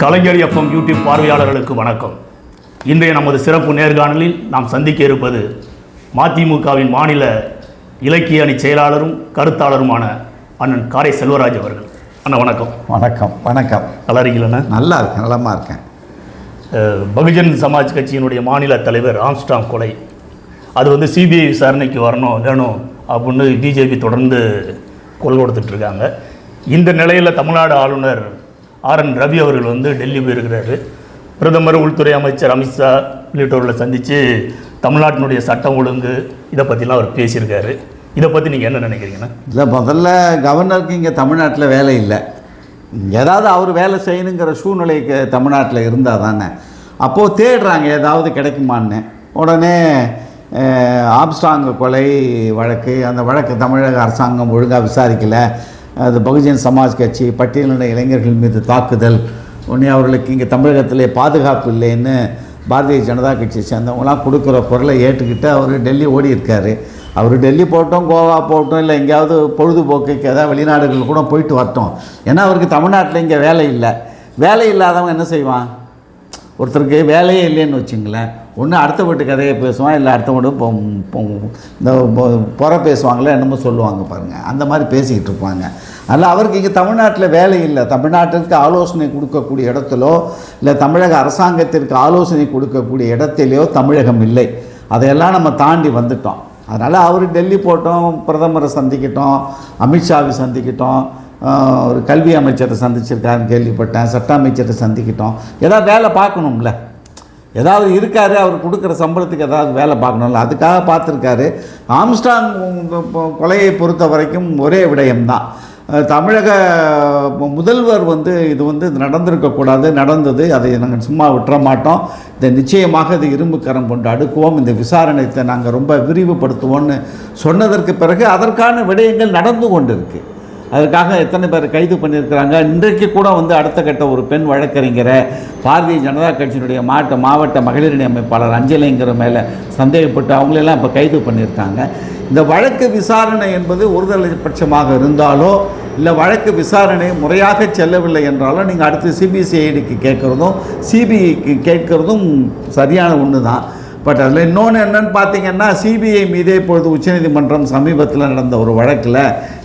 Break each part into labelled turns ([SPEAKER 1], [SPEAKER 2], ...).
[SPEAKER 1] கலைஞர் FM YouTube பார்வையாளர்களுக்கு வணக்கம். இன்றைய நமது சிறப்பு நேர்காணலில் நாம் சந்திக்க இருப்பது மதிமுகவின் மாநில இலக்கிய அணி செயலாளரும் கருத்தாளருமான அண்ணன் காரை செல்வராஜ் அவர்கள். அண்ணா வணக்கம்.
[SPEAKER 2] வணக்கம் வணக்கம்.
[SPEAKER 1] நல்லா இருக்கீங்களண்ணா
[SPEAKER 2] நல்லா இருக்கேன் நலமாக இருக்கேன்.
[SPEAKER 1] பகுஜன் சமாஜ் கட்சியினுடைய மாநில தலைவர் ஆம்ஸ்டாங் கொலை. அது வந்து சிபிஐ விசாரணைக்கு வரணும் வேணும் அப்படின்னு பிஜேபி தொடர்ந்து குரல் கொடுத்துட்டு இருக்காங்க. இந்த நிலையில் தமிழ்நாடு ஆளுநர் ஆர் என் ரவி அவர்கள் வந்து டெல்லி போயிருக்கிறாரு. பிரதமர் உள்துறை அமைச்சர் அமித்ஷா உள்ளிட்டவர்களை சந்தித்து தமிழ்நாட்டினுடைய சட்டம் ஒழுங்கு இதை பற்றிலாம் அவர் பேசியிருக்காரு. இதை பற்றி நீங்கள் என்ன நினைக்கிறீங்கண்ணா
[SPEAKER 2] இல்லை முதல்ல கவர்னருக்கு இங்கே தமிழ்நாட்டில் வேலை இல்லை. ஏதாவது அவர் வேலை செய்யணுங்கிற சூழ்நிலைக்கு தமிழ்நாட்டில் இருந்தால் தானே. அப்போது தேடுறாங்க ஏதாவது கிடைக்குமான்னு. உடனே ஆப்ஸ்டாங்க கொலை வழக்கு அந்த வழக்கு தமிழக அரசாங்கம் ஒழுங்காக விசாரிக்கலை. அது பகுஜன் சமாஜ் கட்சி பட்டியலின இளைஞர்கள் மீது தாக்குதல் உடனே அவர்களுக்கு இங்கே தமிழகத்திலே பாதுகாப்பு இல்லைன்னு பாரதிய ஜனதா கட்சியை சேர்ந்தவங்களாம் கொடுக்குற குரலை ஏற்றுக்கிட்டு அவர் டெல்லி ஓடி இருக்கார் அவர் டெல்லி போகட்டும் கோவா போகட்டும் இல்லை எங்கேயாவது பொழுதுபோக்குக்கு ஏதாவது வெளிநாடுகள் கூட போயிட்டு வரட்டும். ஏன்னா அவருக்கு தமிழ்நாட்டில் இங்கே வேலை இல்லை. வேலை இல்லாதவங்க என்ன செய்வான்? ஒருத்தருக்கு வேலையே இல்லைன்னு வச்சுங்களேன். ஒன்று அடுத்த வீட்டு கதையை பேசுவான் இல்லை அடுத்த வீட்டு இந்த புற பேசுவாங்களே என்னமோ சொல்லுவாங்க பாருங்கள் அந்த மாதிரி பேசிக்கிட்டு இருப்பாங்க. அதனால் அவருக்கு இங்கே தமிழ்நாட்டில் வேலை இல்லை. தமிழ்நாட்டிற்கு ஆலோசனை கொடுக்கக்கூடிய இடத்துலோ இல்லை தமிழக அரசாங்கத்திற்கு ஆலோசனை கொடுக்கக்கூடிய இடத்திலேயோ தமிழகம் இல்லை. அதையெல்லாம் நம்ம தாண்டி வந்துட்டோம். அதனால் அவர் டெல்லி போட்டோம் பிரதமரை சந்திக்கிட்டோம் அமித்ஷாவை சந்திக்கிட்டோம் ஒரு கல்வி அமைச்சரை சந்திச்சிருக்காருன்னு கேள்விப்பட்டேன் சட்ட அமைச்சரை சந்திக்கிட்டோம். ஏதாவது வேலை பார்க்கணும்ல? ஏதாவது இருக்காரு அவர் கொடுக்குற சம்பளத்துக்கு ஏதாவது வேலை பார்க்கணும்ல அதுக்காக பார்த்துருக்காரு. ஆம்ஸ்டாங் கொலையை பொறுத்த வரைக்கும் ஒரே விடயம்தான். தமிழக முதல்வர் வந்து இது வந்து நடந்திருக்கக்கூடாது நடந்தது அதை நாங்கள் சும்மா விட்டுற மாட்டோம். இதை நிச்சயமாக இது இரும்பு கரம் கொண்டு அடுக்குவோம். இந்த விசாரணைத்தை நாங்கள் ரொம்ப விரிவுபடுத்துவோம்னு சொன்னதற்கு பிறகு அதற்கான விடயங்கள் நடந்து கொண்டு அதற்காக எத்தனை பேர் கைது பண்ணியிருக்கிறாங்க. இன்றைக்கு கூட வந்து அடுத்த கட்ட ஒரு பெண் வழக்கறிஞரை பாரதிய ஜனதா கட்சியினுடைய மாவட்ட மாவட்ட மகளிரணி அமைப்பாளர் அஞ்சலிங்கிற மேலே சந்தேகப்பட்டு அவங்களெல்லாம் இப்போ கைது பண்ணியிருக்காங்க. இந்த வழக்கு விசாரணை என்பது ஒருதலைபட்சமாக இருந்தாலோ இல்லை வழக்கு விசாரணை முறையாக செல்லவில்லை என்றாலும் நீங்கள் அடுத்து சிபிசிஐடிக்கு கேட்குறதும் சிபிஐக்கு கேட்குறதும் சரியான ஒன்று தான் பட் அதில் இன்னொன்று என்னன்னு பார்த்தீங்கன்னா சிபிஐ மீதே இப்பொழுது உச்சநீதிமன்றம் சமீபத்தில் நடந்த ஒரு வழக்கில்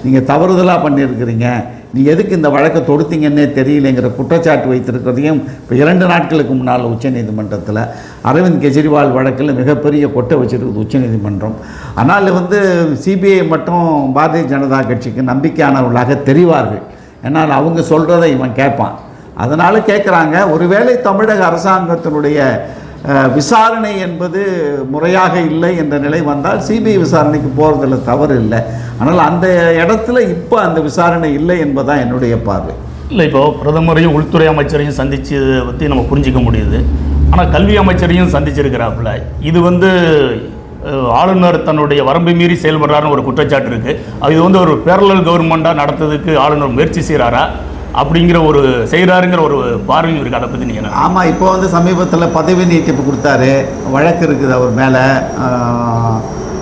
[SPEAKER 2] நீங்கள் தவறுதலாக பண்ணியிருக்கிறீங்க. நீ எதுக்கு இந்த வழக்கை தொடுத்தீங்கன்னே தெரியலைங்கிற குற்றச்சாட்டு வைத்திருக்கிறதையும் இப்போ இரண்டு நாட்களுக்கு முன்னால் உச்சநீதிமன்றத்தில் அரவிந்த் கெஜ்ரிவால் வழக்கில் மிகப்பெரிய கொட்டை வச்சிருக்குது உச்சநீதிமன்றம். ஆனால் வந்து சிபிஐ மட்டும் பாரதிய ஜனதா கட்சிக்கு நம்பிக்கையானவர்களாக தெரிவார்கள். ஏன்னால் அவங்க சொல்கிறத இவன் கேட்பான். அதனால் கேட்குறாங்க ஒருவேளை தமிழக அரசாங்கத்தினுடைய விசாரணை என்பது முறையாக இல்லை என்ற நிலை வந்தால் சிபிஐ விசாரணைக்கு போகிறதுல தவறு இல்லை. ஆனால் அந்த இடத்துல இப்போ அந்த விசாரணை இல்லை என்பதுதான் என்னுடைய பார்வை.
[SPEAKER 1] இல்லை இப்போ பிரதமரையும் உள்துறை அமைச்சரையும் சந்தித்ததை பற்றி நம்ம புரிஞ்சிக்க முடியுது. ஆனால் கல்வி அமைச்சரையும் சந்திச்சிருக்கிறாப்புல. இது வந்து ஆளுநர் தன்னுடைய வரம்பை மீறி செயல்படுறாருன்னு ஒரு குற்றச்சாட்டு இருக்குது அது வந்து ஒரு பேரலல் கவர்மெண்ட்டாக நடத்துறதுக்கு ஆளுநர் முயற்சி செய்கிறாரா அப்படிங்கிற ஒரு செய்கிறாருங்கிற ஒரு பார்வையும் இருக்குது அதை பற்றி நீங்கள்
[SPEAKER 2] ஆமாம் இப்போ வந்து சமீபத்தில் பதவி நீட்டிப்பு கொடுத்தாரு. வழக்கு இருக்குது அவர் மேலே.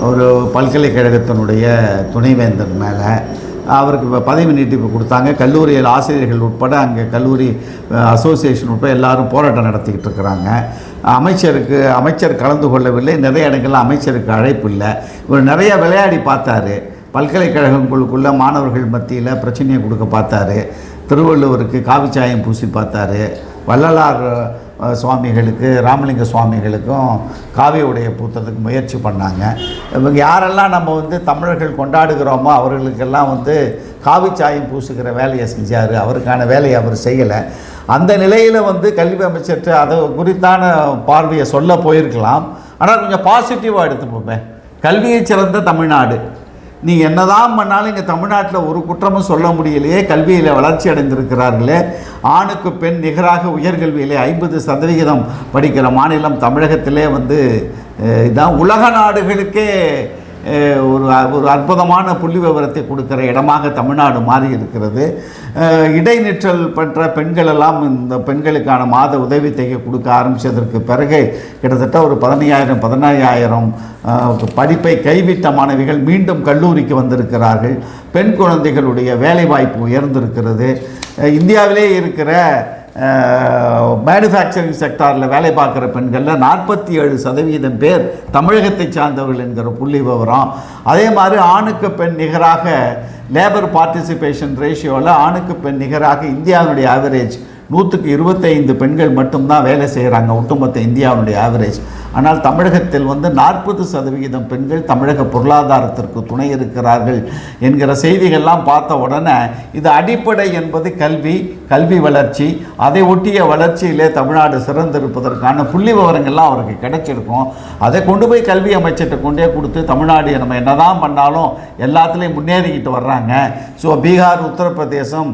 [SPEAKER 2] ஒரு பல்கலைக்கழகத்தினுடைய துணைவேந்தர் மேலே. அவருக்கு இப்போ பதவி நீட்டிப்பு கொடுத்தாங்க. கல்லூரியில் ஆசிரியர்கள் உட்பட அங்கே கல்லூரி அசோசியேஷன் உட்பட எல்லாரும் போராட்டம் நடத்திக்கிட்டு இருக்கிறாங்க. அமைச்சருக்கு அமைச்சர் கலந்து கொள்ளவில்லை. நிறைய இடங்களில் அமைச்சருக்கு அழைப்பு இல்லை. இவர் நிறைய விளையாடி பார்த்தாரு. பல்கலைக்கழகங்களுக்குள்ள மாணவர்கள் மத்தியில் பிரச்சனையை கொடுக்க பார்த்தாரு. திருவள்ளுவருக்கு காவிச்சாயம் பூசி பார்த்தாரு. வள்ளலார் சுவாமிகளுக்கு ராமலிங்க சுவாமிகளுக்கும் காவிய உடைய பூத்ததுக்கு முயற்சி பண்ணாங்க. இவங்க யாரெல்லாம் நம்ம வந்து தமிழர்கள் கொண்டாடுகிறோமோ அவர்களுக்கெல்லாம் வந்து காவிச்சாயம் பூசுகிற வேலையை செஞ்சார். அவருக்கான வேலையை அவர் செய்யலை. அந்த நிலையில் வந்து கல்வி அமைச்சர்கிட்ட அதை குறித்தான பார்வையை சொல்ல போயிருக்கலாம். ஆனால் கொஞ்சம் பாசிட்டிவாக எடுத்துப்போமே. கல்வியை சிறந்த தமிழ்நாடு. நீ என்னதான் பண்ணாலும் இங்கே தமிழ்நாட்டில் ஒரு குற்றமும் சொல்ல முடியலையே. கல்வியில் வளர்ச்சி அடைந்திருக்கிறார்களே. ஆணுக்கு பெண் நிகராக உயர்கல்வியிலே ஐம்பது சதவிகிதம் படிக்கிற மாநிலம் தமிழகத்திலே வந்து இதான் உலக நாடுகளுக்கே ஒரு ஒரு அற்புதமான புள்ளி விவரத்தை கொடுக்குற இடமாக தமிழ்நாடு மாறி இருக்கிறது இடைநிற்றல் பெற்ற பெண்களெல்லாம் இந்த பெண்களுக்கான மாத உதவித்தொகை கொடுக்க ஆரம்பித்ததற்கு பிறகு கிட்டத்தட்ட ஒரு பதினையாயிரம் பதினாயிரம் படிப்பை கைவிட்ட மாணவிகள் மீண்டும் கல்லூரிக்கு வந்திருக்கிறார்கள். பெண் குழந்தைகளுடைய வேலைவாய்ப்பு உயர்ந்திருக்கிறது. இந்தியாவிலே இருக்கிற மேனுஃபேக்சரிங் செக்டாரில் வேலை பார்க்குற பெண்களில் நாற்பத்தி ஏழு சதவீதம் பேர் தமிழகத்தை சார்ந்தவர்கள் என்கிற புள்ளி விவரம். அதே மாதிரி ஆணுக்கு பெண் நிகராக லேபர் பார்ட்டிசிபேஷன் ரேஷியோவில் ஆணுக்கு பெண் நிகராக இந்தியாவினுடைய ஆவரேஜ் நூற்றுக்கு இருபத்தைந்து பெண்கள் மட்டும்தான் வேலை செய்கிறாங்க ஒட்டுமொத்த இந்தியாவினுடைய ஆவரேஜ் ஆனால் தமிழகத்தில் வந்து நாற்பது சதவிகிதம் பெண்கள் தமிழக பொருளாதாரத்திற்கு துணை இருக்கிறார்கள் என்கிற செய்திகள்லாம் பார்த்த உடனே இது அடிப்படை என்பது கல்வி கல்வி வளர்ச்சி அதை ஒட்டிய வளர்ச்சியிலே தமிழ்நாடு சிறந்திருப்பதற்கான புள்ளி விவரங்கள்லாம் அவருக்கு கிடைச்சிருக்கும். அதை கொண்டு போய் கல்வி அமைச்சர்கிட்ட கொண்டே கொடுத்து தமிழ்நாடு நம்ம என்னதான் பண்ணாலும் எல்லாத்துலேயும் முன்னேறிக்கிட்டு வர்றாங்க. ஸோ பீகார் உத்தரப்பிரதேசம்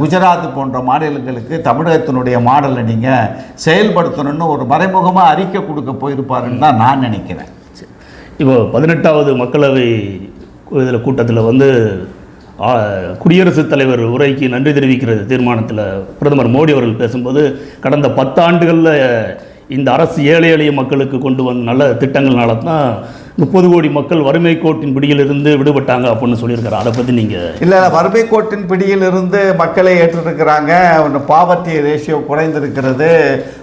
[SPEAKER 2] குஜராத் போன்ற மாநிலங்களுக்கு தமிழகத்தினுடைய மாடலை நீங்கள் செயல்படுத்தணும்னு ஒரு மறைமுகமாக அறிக்கை கொடுக்க போயிருப்பாருன்னு தான் நான் நினைக்கிறேன்.
[SPEAKER 1] இப்போ பதினெட்டாவது மக்களவை இதில் கூட்டத்தில் வந்து குடியரசுத் தலைவர் உரைக்கு நன்றி தெரிவிக்கிற தீர்மானத்தில் பிரதமர் மோடி அவர்கள் பேசும்போது கடந்த பத்தாண்டுகளில் இந்த அரசு ஏழை எளிய மக்களுக்கு கொண்டு வந்த நல்ல திட்டங்கள்னால தான் முப்பது கோடி மக்கள் வறுமை கோட்டின் பிடியிலிருந்து விடுபட்டாங்க அப்படின்னு சொல்லியிருக்காரு அதை பற்றி நீங்கள்
[SPEAKER 2] இல்லை வறுமை கோட்டின் பிடியில் இருந்து மக்களை ஏற்றிருக்கிறாங்க. பாவர்ட்டி ரேஷியோ குறைந்திருக்கிறது.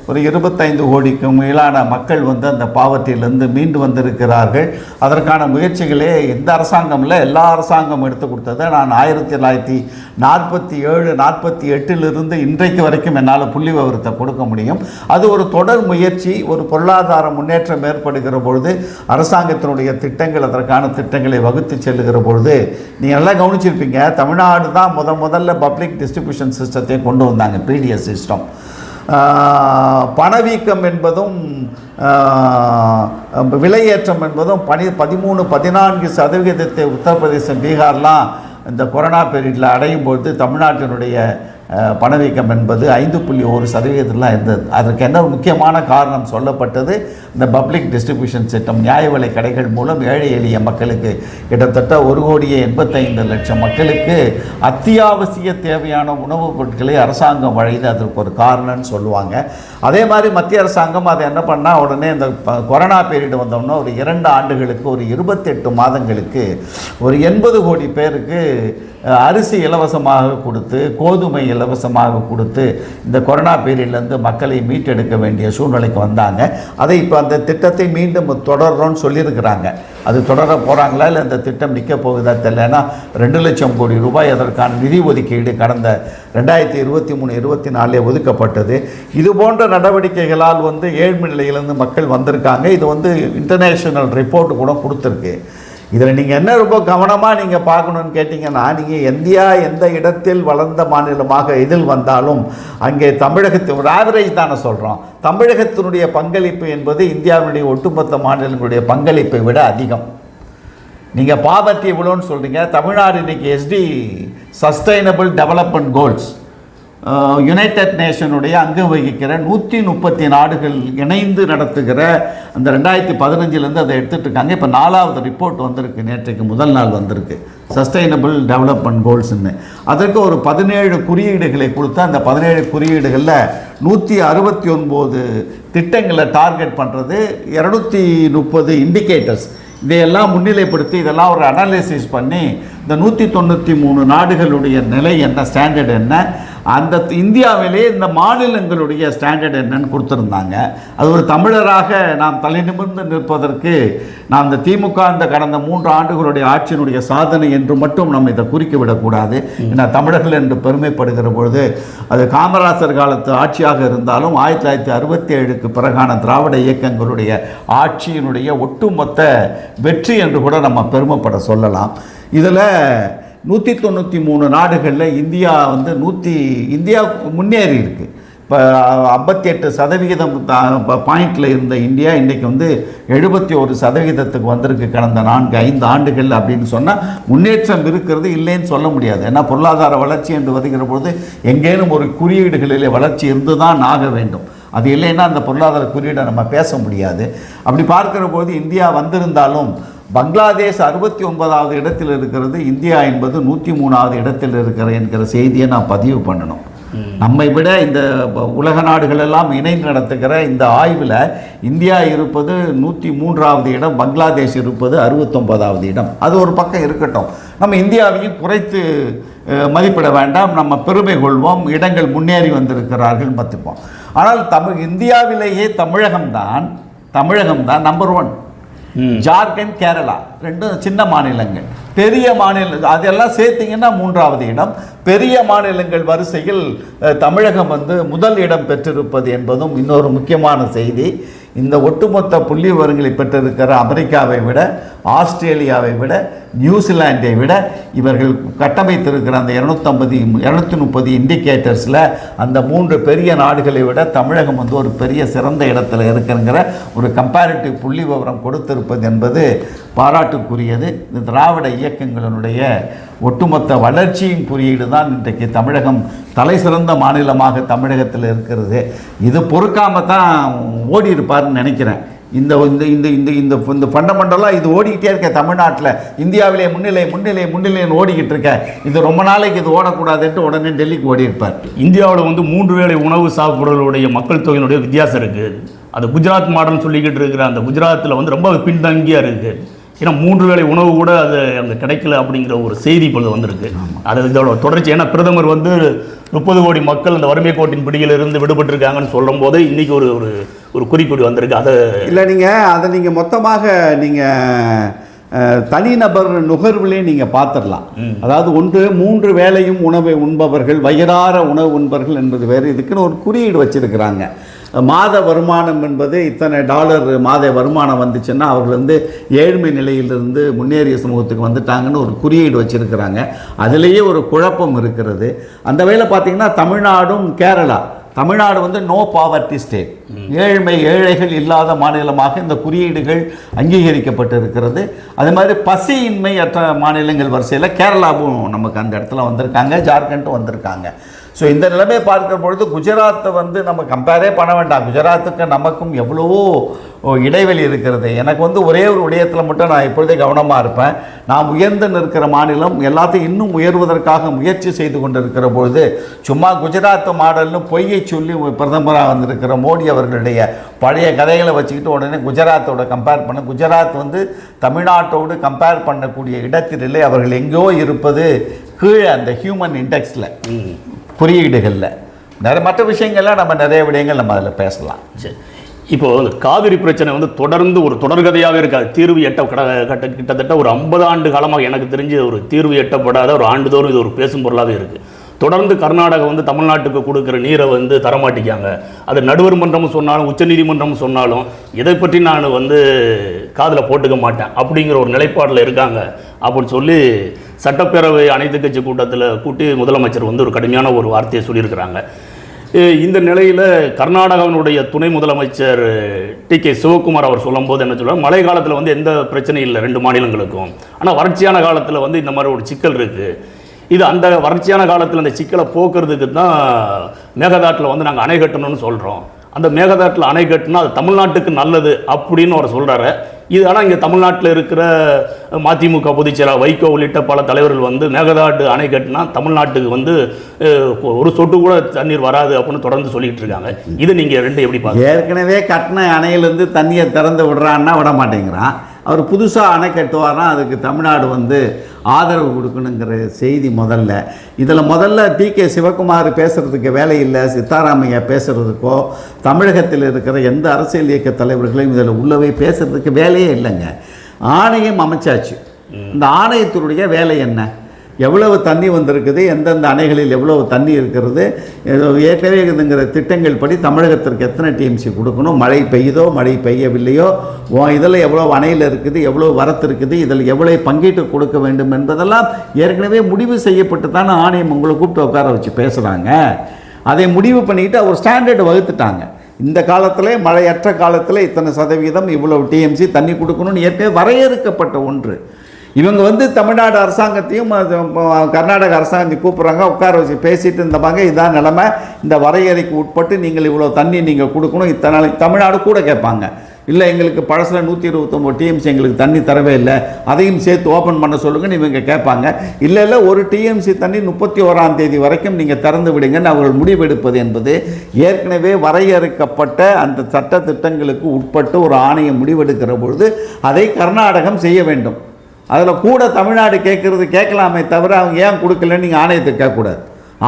[SPEAKER 2] ஒரு இருபத்தைந்து கோடிக்கும் மேலான மக்கள் வந்து அந்த பாவத்திலிருந்து மீண்டு வந்திருக்கிறார்கள். அதற்கான முயற்சிகளே எந்த அரசாங்கமில் எல்லா அரசாங்கம் எடுத்து கொடுத்ததை நான் ஆயிரத்தி தொள்ளாயிரத்தி நாற்பத்தி ஏழு நாற்பத்தி எட்டிலிருந்து இன்றைக்கு வரைக்கும் என்னால் புள்ளி விவரத்தை கொடுக்க முடியும். அது ஒரு தொடர் முயற்சி ஒரு பொருளாதார முன்னேற்றம் ஏற்படுகிற பொழுது அரசாங்கத்தினுடைய திட்டங்கள் அதற்கான திட்டங்களை வகுத்து செல்லுகிற பொழுது நீங்கள் நல்லா கவனிச்சிருப்பீங்க தமிழ்நாடு தான் முத முதல்ல பப்ளிக் டிஸ்ட்ரிபியூஷன் சிஸ்டத்தை கொண்டு வந்தாங்க பிடிஎஸ் சிஸ்டம். பணவீக்கம் என்பதும் விலையேற்றம் என்பதும் பனி பதிமூணு பதினான்கு சதவிகிதத்தை உத்தரப்பிரதேசம் பீகார்லாம் இந்த கொரோனா பீரியடில் அடையும் பொழுது தமிழ்நாட்டினுடைய பணவீக்கம் என்பது ஐந்து புள்ளி ஒரு சதவீதத்தில் இருந்தது. அதற்கு என்ன முக்கியமான காரணம் சொல்லப்பட்டது? இந்த பப்ளிக் டிஸ்ட்ரிபியூஷன் சிஸ்டம் நியாய விலை கடைகள் மூலம் ஏழை எளிய மக்களுக்கு கிட்டத்தட்ட ஒரு கோடியே எண்பத்தைந்து லட்சம் மக்களுக்கு அத்தியாவசிய தேவையான உணவுப் பொருட்களை அரசாங்கம் வழங்கியது. அதற்கு ஒரு காரணம்னு சொல்லுவாங்க. அதே மாதிரி மத்திய அரசாங்கம் அதை என்ன பண்ணால் உடனே இந்த கொரோனா பீரியடு வந்தோம்னா ஒரு இரண்டு ஆண்டுகளுக்கு ஒரு இருபத்தெட்டு மாதங்களுக்கு ஒரு எண்பது கோடி பேருக்கு அரிசி இலவசமாக கொடுத்து கோதுமை இலவசமாக கொடுத்து இந்த கொரோனா பீரியட்லேருந்து மக்களை மீட்டெடுக்க வேண்டிய சூழ்நிலைக்கு வந்தாங்க. அதை இப்போ அந்த திட்டத்தை மீண்டும் தொடர்றோன்னு சொல்லியிருக்கிறாங்க. அது தொடர போகிறாங்களா இல்லை இந்த திட்டம் நிற்க போகுதா தெரியலன்னா ரெண்டு லட்சம் கோடி ரூபாய் அதற்கான நிதி ஒதுக்கீடு கடந்த ரெண்டாயிரத்தி இருபத்தி மூணு இருபத்தி நாலே ஒதுக்கப்பட்டது. இது போன்ற நடவடிக்கைகளால் வந்து ஏழ்மை நிலையிலேருந்து மக்கள் வந்திருக்காங்க. இது வந்து இன்டர்நேஷனல் ரிப்போர்ட் கூட கொடுத்துருக்கு. இதில் நீங்கள் என்ன ரொம்ப கவனமாக நீங்கள் பார்க்கணுன்னு கேட்டிங்கன்னா நீங்கள் இந்தியா எந்த இடத்தில் வளர்ந்த மாநிலமாக இதில் வந்தாலும் அங்கே தமிழகத்து ஒரு ஆவரேஜ் தானே சொல்கிறோம் தமிழகத்தினுடைய பங்களிப்பு என்பது இந்தியாவினுடைய ஒட்டுமொத்த மாநிலங்களுடைய பங்களிப்பை விட அதிகம். நீங்கள் பாவர்ட்டி இவ்வளோன்னு சொல்கிறீங்க தமிழ்நாடு இன்றைக்கி SD sustainable development goals united நேஷனுடைய அங்கம் வகிக்கிற நூற்றி முப்பத்தி நாடுகள் இணைந்து நடத்துகிற அந்த ரெண்டாயிரத்தி பதினஞ்சிலேருந்து அதை எடுத்துகிட்டு இருக்காங்க. இப்போ நாலாவது ரிப்போர்ட் வந்திருக்கு. நேற்றைக்கு முதல் நாள் வந்திருக்கு. சஸ்டைனபிள் டெவலப்மெண்ட் கோல்ஸ்னு அதற்கு ஒரு பதினேழு குறியீடுகளை கொடுத்து அந்த பதினேழு குறியீடுகளில் நூற்றி அறுபத்தி ஒன்பது திட்டங்களை டார்கெட் பண்ணுறது இரநூத்தி முப்பது இண்டிகேட்டர்ஸ் இதையெல்லாம் முன்னிலைப்படுத்தி இதெல்லாம் ஒரு அனாலிசிஸ் பண்ணி இந்த நூற்றி தொண்ணூற்றி மூணு நாடுகளுடைய நிலை என்ன ஸ்டாண்டர்ட் என்ன அந்த இந்தியாவிலே இந்த மாநிலங்களுடைய ஸ்டாண்டர்ட் என்னன்னு கொடுத்துருந்தாங்க. அது ஒரு தமிழராக நாம் தலை நிமிர்ந்து நிற்பதற்கு நாம் இந்த திமுக இந்த கடந்த மூன்று ஆண்டுகளுடைய ஆட்சியினுடைய சாதனை என்று மட்டும் நம்ம இதை குறிக்க விடக்கூடாது ஏன்னா தமிழர்கள் என்று பெருமைப்படுகிற பொழுது அது காமராசர் காலத்து ஆட்சியாக இருந்தாலும் ஆயிரத்தி தொள்ளாயிரத்தி அறுபத்தி ஏழுக்கு பிறகான திராவிட இயக்கங்களுடைய ஆட்சியினுடைய ஒட்டுமொத்த வெற்றி என்று கூட நம்ம பெருமைப்பட சொல்லலாம். இதில் நூற்றி தொண்ணூற்றி மூணு நாடுகளில் இந்தியா வந்து நூற்றி இந்தியா முன்னேறி இருக்குது இப்போ ஐம்பத்தி எட்டு சதவிகிதம் பாயிண்டில் இருந்த இந்தியா இன்றைக்கி வந்து எழுபத்தி ஒரு சதவிகிதத்துக்கு வந்திருக்கு கடந்த நான்கு ஐந்து ஆண்டுகள் அப்படின்னு சொன்னால் முன்னேற்றம் இருக்கிறது இல்லைன்னு சொல்ல முடியாது. ஏன்னா பொருளாதார வளர்ச்சி என்று வருகிற பொழுது எங்கேனும் ஒரு குறியீடுகளிலே வளர்ச்சி இருந்து தான் ஆக வேண்டும். அது இல்லைன்னா அந்த பொருளாதார குறியீடை நம்ம பேச முடியாது. அப்படி பார்க்கிற போது இந்தியா வந்திருந்தாலும் பங்களாதேஷ் அறுபத்தி ஒன்பதாவது இடத்தில் இருக்கிறது இந்தியா என்பது நூற்றி மூணாவது இடத்தில் இருக்கிற என்கிற செய்தியை நான் பதிவு பண்ணணும். நம்மை விட இந்த உலக நாடுகள் எல்லாம் இணைந்து நடத்துகிற இந்த ஆய்வில் இந்தியா இருப்பது நூற்றி மூன்றாவது இடம் பங்களாதேஷ் இருப்பது அறுபத்தொன்பதாவது இடம். அது ஒரு பக்கம் இருக்கட்டும். நம்ம இந்தியாவையும் குறைத்து மதிப்பிட வேண்டாம். நம்ம பெருமை கொள்வோம். இடங்கள் முன்னேறி வந்திருக்கிறார்கள் பார்த்துப்போம் ஆனால் தமிழ் இந்தியாவிலேயே தமிழகம்தான் தமிழகம்தான் நம்பர் ஒன். ஜார்க்கண்ட் கேரளா ரெண்டும் சின்ன மாநிலங்கள். பெரிய மாநில அதெல்லாம் சேர்த்திங்கன்னா மூன்றாவது இடம். பெரிய மாநிலங்கள் வரிசையில் தமிழகம் வந்து முதல் இடம் பெற்றிருப்பது என்பதும் இன்னொரு முக்கியமான செய்தி. இந்த ஒட்டுமொத்த புள்ளி விவரங்களை பெற்றிருக்கிற அமெரிக்காவை விட ஆஸ்திரேலியாவை விட நியூசிலாண்டை விட இவர்கள் கட்டமைத்திருக்கிற அந்த இரநூத்தம்பது இரநூத்தி முப்பது இண்டிகேட்டர்ஸில் அந்த மூன்று பெரிய நாடுகளை விட தமிழகம் வந்து ஒரு பெரிய சிறந்த இடத்துல இருக்குங்கிற ஒரு கம்பேரிட்டிவ் புள்ளி விவரம் கொடுத்திருப்பது என்பது பாராட்டுக்குரியது. இந்த திராவிட இயக்கங்களினுடைய ஒட்டுமொத்த வளர்ச்சியின் குறியீடு தான் இன்றைக்கு தமிழகம் தலை சிறந்த மாநிலமாக தமிழகத்தில் இருக்கிறது. இது பொறுக்காம தான் ஓடி இருப்பார்னு நினைக்கிறேன். இந்த இந்த இந்த இந்த இந்த இந்த ஃபண்டமெண்டலாக இது ஓடிக்கிட்டே இருக்க தமிழ்நாட்டில். இந்தியாவிலே முன்னிலை முன்னிலை முன்னிலைன்னு ஓடிக்கிட்டு இருக்க. இது ரொம்ப நாளைக்கு இது ஓடக்கூடாதுன்ட்டு உடனே டெல்லிக்கு ஓடி இருப்பார்
[SPEAKER 1] இந்தியாவில் வந்து மூன்று வேளை உணவு சாப்பிட்றவர்களுடைய மக்கள் தொகையினுடைய வித்தியாசம் இருக்குது அது குஜராத் மாடல்னு சொல்லிக்கிட்டு இருக்கிற அந்த குஜராத்தில் வந்து ரொம்ப பின்தங்கியாக இருக்குது ஏன்னா மூன்று வேளை உணவு கூட அது அங்கே கிடைக்கல அப்படிங்கிற ஒரு செய்தி இப்பொழுது வந்திருக்கு. அது இதோட தொடர்ச்சி. ஏன்னா பிரதமர் வந்து முப்பது கோடி மக்கள் அந்த வறுமை கோட்டின் பிடியிலிருந்து விடுபட்டிருக்காங்கன்னு சொல்லும் போது இன்னைக்கு ஒரு ஒரு ஒரு குறிப்பீடு வந்திருக்கு. அதை
[SPEAKER 2] இல்லை நீங்கள் அதை நீங்கள் மொத்தமாக நீங்கள் தனிநபர் நுகர்விலே நீங்கள் பார்த்துடலாம். அதாவது ஒன்று மூன்று வேளையும் உணவை உண்பவர்கள் வயிறார உணவு உண்பவர்கள் என்பது வேறு. இதுக்குன்னு ஒரு குறியீடு வச்சிருக்கிறாங்க. மாத வருமானம் என்பது இத்தனை டாலர் மாத வருமானம் வந்துச்சுன்னா அவர்கள் வந்து ஏழ்மை நிலையிலிருந்து முன்னேறிய சமூகத்துக்கு வந்துட்டாங்கன்னு ஒரு குறியீடு வச்சிருக்கிறாங்க. அதுலேயே ஒரு குழப்பம் இருக்கிறது. அந்த வேளை பார்த்தீங்கன்னா தமிழ்நாடும் கேரளா. தமிழ்நாடு வந்து நோ பாவர்ட்டி ஸ்டேட் ஏழ்மை ஏழைகள் இல்லாத மாநிலமாக இந்த குறியீடுகள் அங்கீகரிக்கப்பட்டிருக்கிறது. அது மாதிரி பசியின்மை அற்ற மாநிலங்கள் வரிசையில் கேரளாவும் நமக்கு அந்த இடத்துல வந்திருக்காங்க ஜார்க்கண்டும் வந்திருக்காங்க. ஸோ இந்த நிலைமையை பார்க்கிற பொழுது குஜராத்தை வந்து நம்ம கம்பேரே பண்ண வேண்டாம். குஜராத்துக்கு நமக்கும் எவ்வளவோ இடைவெளி இருக்கிறது. எனக்கு வந்து ஒரே ஒரு விடயத்தில் மட்டும் நான் எப்பொழுதே கவனமாக இருப்பேன். நாம் உயர்ந்து நிற்கிற மாநிலம் எல்லாத்தையும் இன்னும் உயர்வதற்காக முயற்சி செய்து கொண்டிருக்கிற பொழுது சும்மா குஜராத் மாடல்னு பொய்யை சொல்லி பிரதமராக வந்திருக்கிற மோடி அவர்களுடைய பழைய கதைகளை வச்சுக்கிட்டு உடனே குஜராத்தோட கம்பேர் பண்ண குஜராத் வந்து தமிழ்நாட்டோடு கம்பேர் பண்ணக்கூடிய இடத்திலே அவர்கள் எங்கேயோ இருப்பது கீழே அந்த ஹியூமன் இண்டெக்ஸில் குறியீடுகளில். நிறைய மற்ற விஷயங்கள்லாம் நம்ம நிறைய விடயங்கள் நம்ம அதில் பேசலாம்.
[SPEAKER 1] சரி. இப்போ இந்த காவிரி பிரச்சனை வந்து தொடர்ந்து ஒரு தொடர்கதையாகவே இருக்காது. தீர்வு எட்ட கட- கட்ட கிட்டத்தட்ட ஒரு ஐம்பது ஆண்டு காலமாக எனக்கு தெரிஞ்சு ஒரு தீர்வு எட்டப்படாத ஒரு ஆண்டுதோறும் இது ஒரு பேசும் பொருளாகவே இருக்குது தொடர்ந்து கர்நாடகா வந்து தமிழ்நாட்டுக்கு கொடுக்குற நீரை வந்து தரமாட்டிக்காங்க அது நடுவர் மன்றமும் சொன்னாலும் உச்சநீதிமன்றமும் சொன்னாலும் இதை பற்றி நான் வந்து காதில் போட்டுக்க மாட்டேன். அப்படிங்கிற ஒரு நிலைப்பாடில் இருக்காங்க. அப்படின்னு சொல்லி சட்டப்பேரவை அனைத்து கட்சி கூட்டத்தில் கூட்டி முதலமைச்சர் வந்து ஒரு கடுமையான ஒரு வார்த்தையை சொல்லியிருக்கிறாங்க. இந்த நிலையில் கர்நாடகாவினுடைய துணை முதலமைச்சர் டி கே சிவகுமார் அவர் சொல்லும்போது என்ன சொல்றாரு? மழை காலத்தில் வந்து எந்த பிரச்சனையும் இல்லை ரெண்டு மாநிலங்களுக்கும். ஆனால் வறட்சியான காலத்தில் வந்து இந்த மாதிரி ஒரு சிக்கல் இருக்குது இது அந்த வறட்சியான காலத்தில் அந்த சிக்கலை போக்குறதுக்கு தான் மேகதாட்டில் வந்து நாங்கள் அணை கட்டணும்னு சொல்கிறோம் அந்த மேகதாட்டில் அணை கட்டினா அது தமிழ்நாட்டுக்கு நல்லது அப்படின்னு அவர் சொல்கிறாரு இது ஆனால் இங்கே தமிழ்நாட்டில் இருக்கிற மதிமுக பொதுச்செயலாளர் வைகோ உள்ளிட்ட பல தலைவர்கள் வந்து மேகதாட்டு அணை கட்டினா தமிழ்நாட்டுக்கு வந்து ஒரு சொட்டு கூட தண்ணீர் வராது அப்படின்னு தொடர்ந்து சொல்லிட்டு இருக்காங்க. இது நீங்கள் ரெண்டு எப்படி பார்க்க
[SPEAKER 2] ஏற்கனவே கட்டின அணையிலேருந்து தண்ணியை திறந்து விடுறான்னா விட மாட்டேங்கிறான். அவர் புதுசாக அணை கட்டுவாராம் அதுக்கு தமிழ்நாடு வந்து ஆதரவு கொடுக்கணுங்கிற செய்தி முதல்ல. இதில் முதல்ல டி கே சிவகுமார் பேசுகிறதுக்கு வேலை இல்லை சித்தாராமையா பேசுகிறதுக்கோ தமிழகத்தில் இருக்கிற எந்த அரசியல் இயக்க தலைவர்களையும் இதில் உள்ளவே பேசுகிறதுக்கு வேலையே இல்லைங்க. ஆணையம் அமைச்சாச்சு. இந்த ஆணையத்தினுடைய வேலை என்ன? எவ்வளவு தண்ணி வந்திருக்குது எந்தெந்த அணைகளில் எவ்வளவு தண்ணி இருக்கிறது ஏதோ ஏற்கனவே இதுங்கிற திட்டங்கள் படி தமிழகத்திற்கு எத்தனை டிஎம்சி கொடுக்கணும் மழை பெய்யுதோ மழை பெய்யவில்லையோ இதில் எவ்வளோ அணையில் இருக்குது எவ்வளோ வரத்து இருக்குது இதில் எவ்வளோ பங்கீட்டு கொடுக்க வேண்டும் என்பதெல்லாம் ஏற்கனவே முடிவு செய்யப்பட்டு தானே ஆணையம் உங்களை கூப்பிட்டு உட்கார வச்சு பேசுகிறாங்க அதை முடிவு பண்ணிக்கிட்டு அவர் ஸ்டாண்டர்டு வகுத்துட்டாங்க. இந்த காலத்தில் மழையற்ற காலத்தில் இத்தனை சதவீதம் இவ்வளோ டிஎம்சி தண்ணி கொடுக்கணும்னு ஏற்கனவே வரையறுக்கப்பட்ட ஒன்று. இவங்க வந்து தமிழ்நாடு அரசாங்கத்தையும் கர்நாடக அரசாங்கத்தையும் கூப்பிட்றாங்க. உட்கார வச்சு பேசிட்டு இருந்தப்பாங்க இதான் நிலமை. இந்த வரையறைக்கு உட்பட்டு நீங்கள் இவ்வளோ தண்ணி நீங்கள் கொடுக்கணும். இத்தனை நாளைக்கு தமிழ்நாடு கூட கேட்பாங்க. இல்லை எங்களுக்கு பழசில் நூற்றி இருபத்தொம்போது டிஎம்சி எங்களுக்கு தண்ணி தரவே இல்லை. அதையும் சேர்த்து ஓப்பன் பண்ண சொல்லுங்கன்னு இவங்க கேட்பாங்க. இல்லை இல்லை ஒரு டிஎம்சி தண்ணி முப்பத்தி ஓராம் தேதி வரைக்கும் நீங்கள் திறந்து விடுங்கன்னு அவர்கள் முடிவெடுப்பது என்பது ஏற்கனவே வரையறுக்கப்பட்ட அந்த சட்ட திட்டங்களுக்கு உட்பட்டு ஒரு ஆணையம் முடிவெடுக்கிற பொழுது அதை கர்நாடகம் செய்ய வேண்டும். அதில் கூட தமிழ்நாடு கேட்குறது கேட்கலாமே தவிர அவங்க ஏன் கொடுக்கலன்னு நீங்கள் ஆணையத்தை கேட்கக்கூடாது.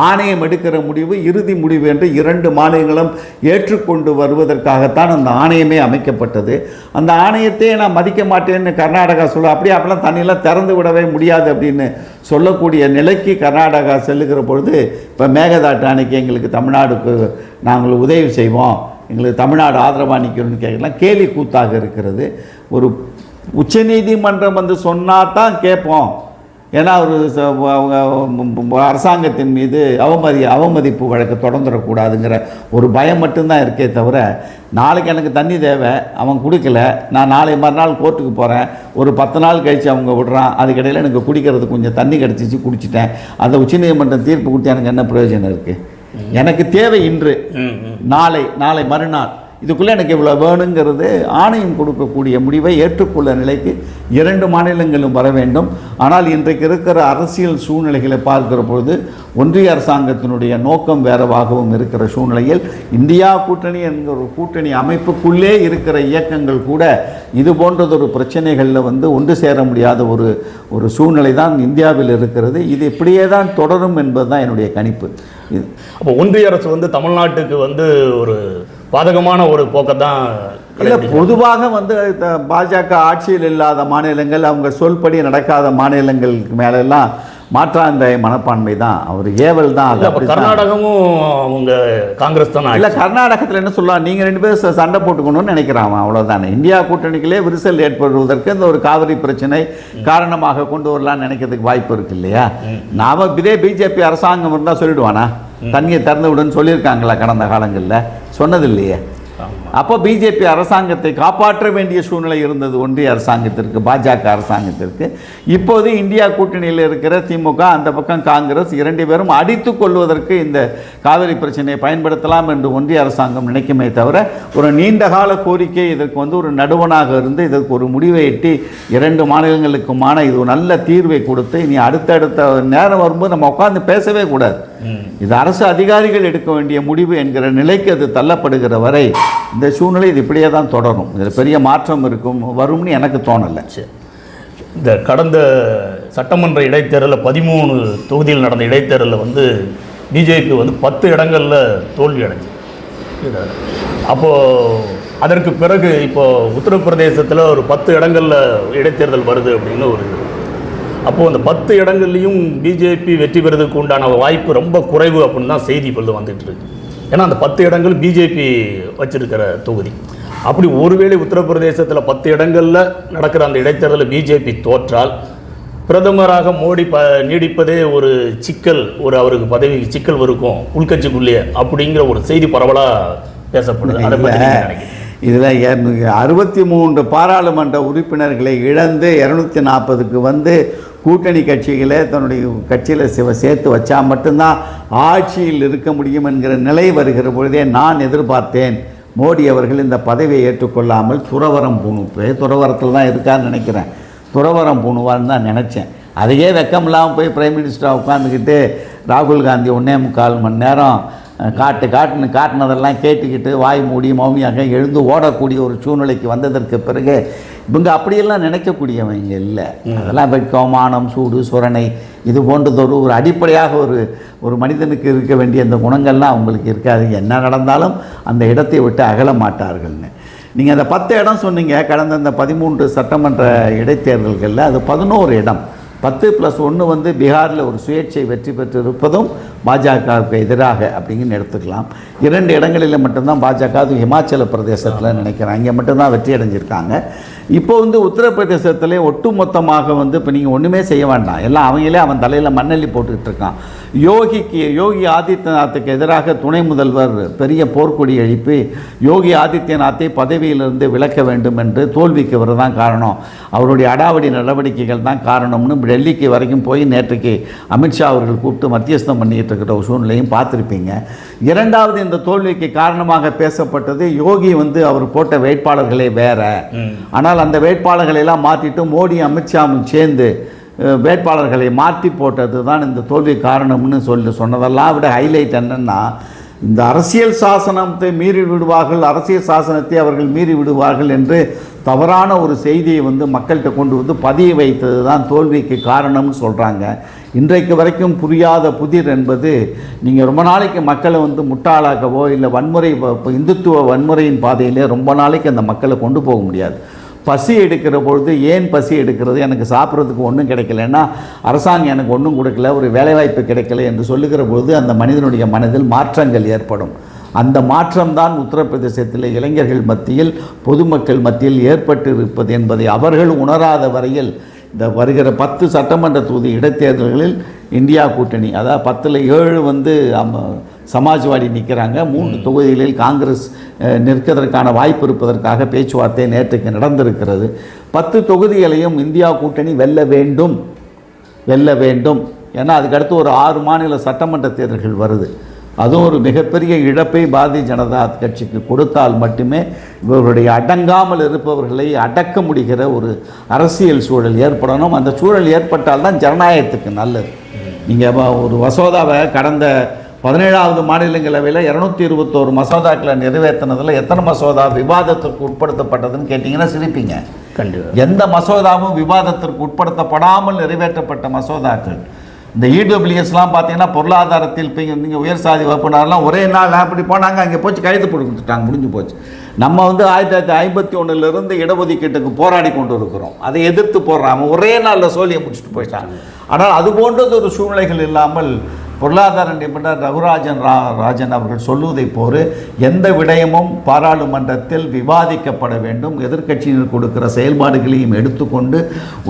[SPEAKER 2] ஆணையம் எடுக்கிற முடிவு இறுதி முடிவு என்று இரண்டு மாநிலங்களும் ஏற்றுக்கொண்டு வருவதற்காகத்தான் அந்த ஆணையமே அமைக்கப்பட்டது. அந்த ஆணையத்தையே நான் மதிக்க மாட்டேன்னு கர்நாடகா சொல்ல அப்படியே அப்பெல்லாம் தண்ணியெல்லாம் திறந்து விடவே முடியாது அப்படின்னு சொல்லக்கூடிய நிலைக்கு கர்நாடகா செல்லுகிற பொழுது இப்போ மேகதாட்டு அணைக்கு எங்களுக்கு தமிழ்நாடுக்கு நாங்கள் உதவி செய்வோம் எங்களுக்கு தமிழ்நாடு ஆதரவாக நிற்கணும்னு கேட்கலாம். கேலி கூத்தாக இருக்கிறது. ஒரு உச்சநீதிமன்றம் வந்து சொன்னால் தான் கேட்போம். ஏன்னா அவங்க அரசாங்கத்தின் மீது அவமதி அவமதிப்பு வழக்கு தொடர்ந்துடக்கூடாதுங்கிற ஒரு பயம் மட்டும்தான் இருக்கே தவிர நாளைக்கு எனக்கு தண்ணி தேவை அவன் கொடுக்கல நான் நாளை மறுநாள் கோர்ட்டுக்கு போகிறேன் ஒரு பத்து நாள் கழித்து அவங்க விடுறான் அதுக்கிடையில் எனக்கு குடிக்கிறது கொஞ்சம் தண்ணி கிடச்சிச்சு குடிச்சிட்டேன். அந்த உச்சநீதிமன்றம் தீர்ப்பு கொடுத்து எனக்கு என்ன பிரயோஜனம் இருக்குது எனக்கு தேவை இன்று நாளை நாளை மறுநாள். இதுக்குள்ளே எனக்கு இவ்வளோ வேணுங்கிறது ஆணையம் கொடுக்கக்கூடிய முடிவை ஏற்றுக்கொள்ள நிலைக்கு இரண்டு மாநிலங்களும் வர வேண்டும். ஆனால் இன்றைக்கு இருக்கிற அரசியல் சூழ்நிலைகளை பார்க்கிற பொழுது ஒன்றிய அரசாங்கத்தினுடைய நோக்கம் வேறவாகவும் இருக்கிற சூழ்நிலையில் இந்தியா கூட்டணி என்கிற ஒரு கூட்டணி அமைப்புக்குள்ளே இருக்கிற இயக்கங்கள் கூட இது போன்றதொரு பிரச்சனைகளில் வந்து ஒன்று சேர முடியாத ஒரு ஒரு சூழ்நிலை தான் இந்தியாவில் இருக்கிறது. இது இப்படியே தான் தொடரும் என்பது தான் என்னுடைய கணிப்பு. இது
[SPEAKER 1] அப்போ ஒன்றிய அரசு வந்து தமிழ்நாட்டுக்கு வந்து ஒரு பாதகமான ஒரு போக்கை தான்
[SPEAKER 2] இல்லை பொதுவாக வந்து பாஜக ஆட்சியில் இல்லாத மாநிலங்கள் அவங்க சொல்படி நடக்காத மாநிலங்களுக்கு மேலெல்லாம் மாற்றாந்த மனப்பான்மை தான். அவர் ஏவல் தான் அது
[SPEAKER 1] அப்ப. கர்நாடகமும் அவங்க காங்கிரஸ் தான்
[SPEAKER 2] இல்லை கர்நாடகத்தில் என்ன சொல்லலாம் நீங்கள் ரெண்டு பேரும் சண்டை போட்டுக்கணும்னு நினைக்கிறான் அவ்வளோதானே இந்தியா கூட்டணிக்குள்ளே விரிசல் ஏற்படுவதற்கு இந்த ஒரு காவிரி பிரச்சனை காரணமாக கொண்டு வரலாம்னு நினைக்கிறதுக்கு வாய்ப்பு இருக்கு இல்லையா? நாம இதே பிஜேபி அரசாங்கம் இருந்தால் சொல்லிடுவானா? தண்ணியை திறந்து விடுன்னு சொல்லியிருக்காங்களா கடந்த காலங்களில். சொன்னது இல்லையே அப்போ பிஜேபி அரசாங்கத்தை காப்பாற்ற வேண்டிய சூழ்நிலை இருந்தது ஒன்றிய அரசாங்கத்திற்கு பாஜக அரசாங்கத்திற்கு. இப்போது இந்தியா கூட்டணியில் இருக்கிற திமுக அந்த பக்கம் காங்கிரஸ் இரண்டு பேரும் அடித்து கொள்வதற்கு இந்த காவிரி பிரச்சனையை பயன்படுத்தலாம் என்று ஒன்றிய அரசாங்கம் நினைக்குமே தவிர ஒரு நீண்டகால கோரிக்கை இதற்கு வந்து ஒரு நடுவனாக இருந்து இதற்கு ஒரு முடிவை எட்டி இரண்டு மாநிலங்களுக்குமான இது ஒரு நல்ல தீர்வை கொடுத்து இனி அடுத்தடுத்த நேரம் வரும்போது நம்ம உட்கார்ந்து பேசவே கூடாது. இது அரசு அதிகாரிகள் எடுக்க வேண்டிய முடிவு என்கிற நிலைக்கு அது தள்ளப்படுகிற வரை இந்த சூழ்நிலை இது இப்படியே தான் தொடரும். இதில் பெரிய மாற்றம் இருக்கும். வரும்னு எனக்கு தோணலை.
[SPEAKER 1] இந்த கடந்த சட்டமன்ற இடைத்தேர்தலில் பதிமூணு தொகுதியில் நடந்த இடைத்தேர்தலில் வந்து பிஜேபி வந்து பத்து இடங்களில் தோல்வி அடைஞ்சு அப்போது அதற்கு பிறகு இப்போது உத்தரப்பிரதேசத்தில் ஒரு பத்து இடங்களில் இடைத்தேர்தல் வருது அப்படின்னு ஒரு அப்போது அந்த பத்து இடங்கள்லையும் பிஜேபி வெற்றி பெறதுக்கு உண்டான வாய்ப்பு ரொம்ப குறைவு அப்படின்னு தான் செய்தி இப்பொழுது வந்துட்டு இருக்கு. ஏன்னா அந்த பத்து இடங்கள் பிஜேபி வச்சிருக்கிற தொகுதி. அப்படி ஒருவேளை உத்தரப்பிரதேசத்தில் பத்து இடங்களில் நடக்கிற அந்த இடைத்தேர்தலில் பிஜேபி தோற்றால் பிரதமராக மோடி ப நீடிப்பதே ஒரு சிக்கல் ஒரு அவருக்கு பதவி சிக்கல் இருக்கும் உள்கட்சிக்குள்ளேயே அப்படிங்கிற ஒரு செய்தி பரவலாக பேசப்படுது. அதை பற்றி நீங்க
[SPEAKER 2] இதில் அறுபத்தி மூன்று பாராளுமன்ற உறுப்பினர்களை இழந்து இரநூத்தி நாற்பதுக்கு வந்து கூட்டணி கட்சிகளை தன்னுடைய கட்சியில் சிவ சேர்த்து வச்சா மட்டும்தான் ஆட்சியில் இருக்க முடியும் என்கிற நிலை வருகிற பொழுதே நான் எதிர்பார்த்தேன். மோடி அவர்கள் இந்த பதவியை ஏற்றுக்கொள்ளாமல் துறவரம் பூணும் துறவரத்தில் தான் இருக்கான்னு நினைக்கிறேன். துறவரம் பூணுவார்னு தான் நினச்சேன். அதையே வெக்கம் இல்லாமல் போய் பிரைம் மினிஸ்டராக உட்காந்துக்கிட்டு ராகுல் காந்தி ஒன்றே முக்கால் மணி நேரம் காட்டு காட்டுன்னு காட்டினதெல்லாம் கேட்டுக்கிட்டு வாய் மூடி மௌனியாக எழுந்து ஓடக்கூடிய ஒரு சூழ்நிலைக்கு வந்ததற்கு பிறகு இவங்க அப்படியெல்லாம் நினைக்கக்கூடியவங்க இல்லை. அதெல்லாம் வெட்கம் மானம் சூடு சுரணை இது போன்றதொரு ஒரு அடிப்படையாக ஒரு ஒரு மனிதனுக்கு இருக்க வேண்டிய அந்த குணங்கள்லாம் அவங்களுக்கு இருக்காது. என்ன நடந்தாலும் அந்த இடத்தை விட்டு அகல மாட்டார்கள்னு. நீங்கள் அந்த பத்து இடம் சொன்னீங்க கடந்த இந்த பதிமூன்று சட்டமன்ற இடைத்தேர்தல்களில் அது பதினோரு இடம். பத்து ப்ளஸ் ஒன்று வந்து பீகாரில் ஒரு சுயேட்சை வெற்றி பெற்றிருப்பதும் பாஜகவுக்கு எதிராக அப்படிங்கன்னு எடுத்துக்கலாம். இரண்டு இடங்களில் மட்டும்தான் பாஜக அது இமாச்சல பிரதேசத்தில் நினைக்கிறேன் இங்கே மட்டும்தான் வெற்றி அடைஞ்சிருக்காங்க. இப்போ வந்து உத்தரப்பிரதேசத்திலே ஒட்டுமொத்தமாக வந்து இப்போ நீங்கள் ஒன்றுமே செய்ய வேண்டாம். எல்லாம் அவங்களே அவன் தலையில் மண்ணள்ளி போட்டுக்கிட்டு இருக்கான். யோகிக்கு யோகி ஆதித்யநாத்துக்கு எதிராக துணை முதல்வர் பெரிய போர்க்கொடி எழுப்பி யோகி ஆதித்யநாத்தை பதவியிலிருந்து விலக்க வேண்டும் என்று தோல்விக்கு வரதான் காரணம். அவருடைய அடாவடி நடவடிக்கைகள் தான் காரணம்னு டெல்லிக்கு வரைக்கும் போய் நேற்றுக்கு அமித்ஷா அவர்கள் கூப்பிட்டு மத்தியஸ்தம் பண்ணிட்டு இருக்கிற ஒரு சூழ்நிலையும் பார்த்துருப்பீங்க. இரண்டாவது இந்த தோல்விக்கு காரணமாக பேசப்பட்டது யோகி வந்து அவர் போட்ட வேட்பாளர்களே வேற. ஆனால் அந்த வேட்பாளர்களை எல்லாம் மாற்றிட்டு மோடி அமித்ஷாவும் சேர்ந்து வேட்பாளர்களை மாற்றி போட்டது தான் இந்த தோல்வி காரணம்னு சொல்லி சொன்னதெல்லாம் விட ஹைலைட் என்னன்னா இந்த அரசியல் சாசனத்தை மீறி விடுவார்கள் அரசியல் சாசனத்தை அவர்கள் மீறி விடுவார்கள் என்று தவறான ஒரு செய்தியை வந்து மக்கள்கிட்ட கொண்டு வந்து பதிய வைத்தது தான் தோல்விக்கு காரணம்னு சொல்கிறாங்க இன்றைக்கு வரைக்கும் புரியாத புதிர் என்பது நீங்கள் ரொம்ப நாளைக்கு மக்களை வந்து முட்டாளாக்கவோ இல்லை வன்முறை இந்துத்துவ வன்முறையின் பாதையிலே ரொம்ப நாளைக்கு அந்த மக்களை கொண்டு போக முடியாது. பசி எடுக்கிற பொழுது ஏன் பசி எடுக்கிறது? எனக்கு சாப்பிட்றதுக்கு ஒன்றும் கிடைக்கலன்னா அரசாங்கம் எனக்கு ஒன்றும் கொடுக்கல. ஒரு வேலைவாய்ப்பு கிடைக்கல என்று சொல்லுகிற பொழுது அந்த மனிதனுடைய மனதில் மாற்றங்கள் ஏற்படும். அந்த மாற்றம்தான் உத்தரப்பிரதேசத்தில் இளைஞர்கள் மத்தியில் பொதுமக்கள் மத்தியில் ஏற்பட்டு இருப்பது என்பதை அவர்கள் உணராத வரையில் இந்த வருகிற பத்து சட்டமன்ற தொகுதி இடைத்தேர்தல்களில் இந்தியா கூட்டணி அதாவது பத்தில் ஏழு வந்து சமாஜ்வாடி நிற்கிறாங்க மூன்று தொகுதிகளில் காங்கிரஸ் அஹ், நிற்கிறதற்கான வாய்ப்பு இருப்பதற்காக பேச்சுவார்த்தை நேற்றுக்கு நடந்திருக்கிறது. பத்து தொகுதிகளையும் இந்தியா கூட்டணி வெல்ல வேண்டும். வெல்ல வேண்டும். ஏன்னா அதுக்கடுத்து ஒரு ஆறு மாநில சட்டமன்ற தேர்தல்கள் வருது. அதுவும் ஒரு மிகப்பெரிய இழப்பை பாரதிய ஜனதா கட்சிக்கு கொடுத்தால் மட்டுமே இவர்களுடைய அடங்காமல் இருப்பவர்களை அடக்க முடிகிற ஒரு அரசியல் சூழல் ஏற்படணும். அந்த சூழல் ஏற்பட்டால் தான் ஜனநாயகத்துக்கு நல்லது. நீங்கள் ஒரு மசோதாவை கடந்த பதினேழாவது மாநிலங்களவையில் இரநூத்தி இருபத்தோரு மசோதாக்களை நிறைவேற்றினதில் எத்தனை மசோதா விவாதத்திற்கு உட்படுத்தப்பட்டதுன்னு கேட்டிங்கன்னா சிரிப்பீங்க.
[SPEAKER 1] கண்டிப்பாக
[SPEAKER 2] எந்த மசோதாவும் விவாதத்திற்கு உட்படுத்தப்படாமல் நிறைவேற்றப்பட்ட மசோதாக்கள். இந்த இடபிள்யூஎஸ்லாம் பார்த்தீங்கன்னா பொருளாதாரத்தில் இப்போ நீங்கள் உயர் சாதி வகுப்பினர்லாம் ஒரே நாள் அப்படி போனாங்க அங்கே போச்சு கைது கொடுத்துட்டாங்க முடிஞ்சு போச்சு. நம்ம வந்து ஆயிரத்தி தொள்ளாயிரத்தி ஐம்பத்தி ஒன்றுலேருந்து இடஒதுக்கீட்டுக்கு போராடி கொண்டு இருக்கிறோம். அதை எதிர்த்து போடுறாங்க. ஒரே நாளில் சோழியை முடிச்சுட்டு போயிட்டாங்க. ஆனால் அது போன்றது ஒரு சூழ்நிலைகள் இல்லாமல் பொருளாதார நிபுணர் ரகுராஜன் ரா ராஜன் அவர்கள் சொல்லுவதைப் போல எந்த விடயமும் பாராளுமன்றத்தில் விவாதிக்கப்பட வேண்டும். எதிர்க்கட்சியினர் கொடுக்கிற செயல்பாடுகளையும் எடுத்துக்கொண்டு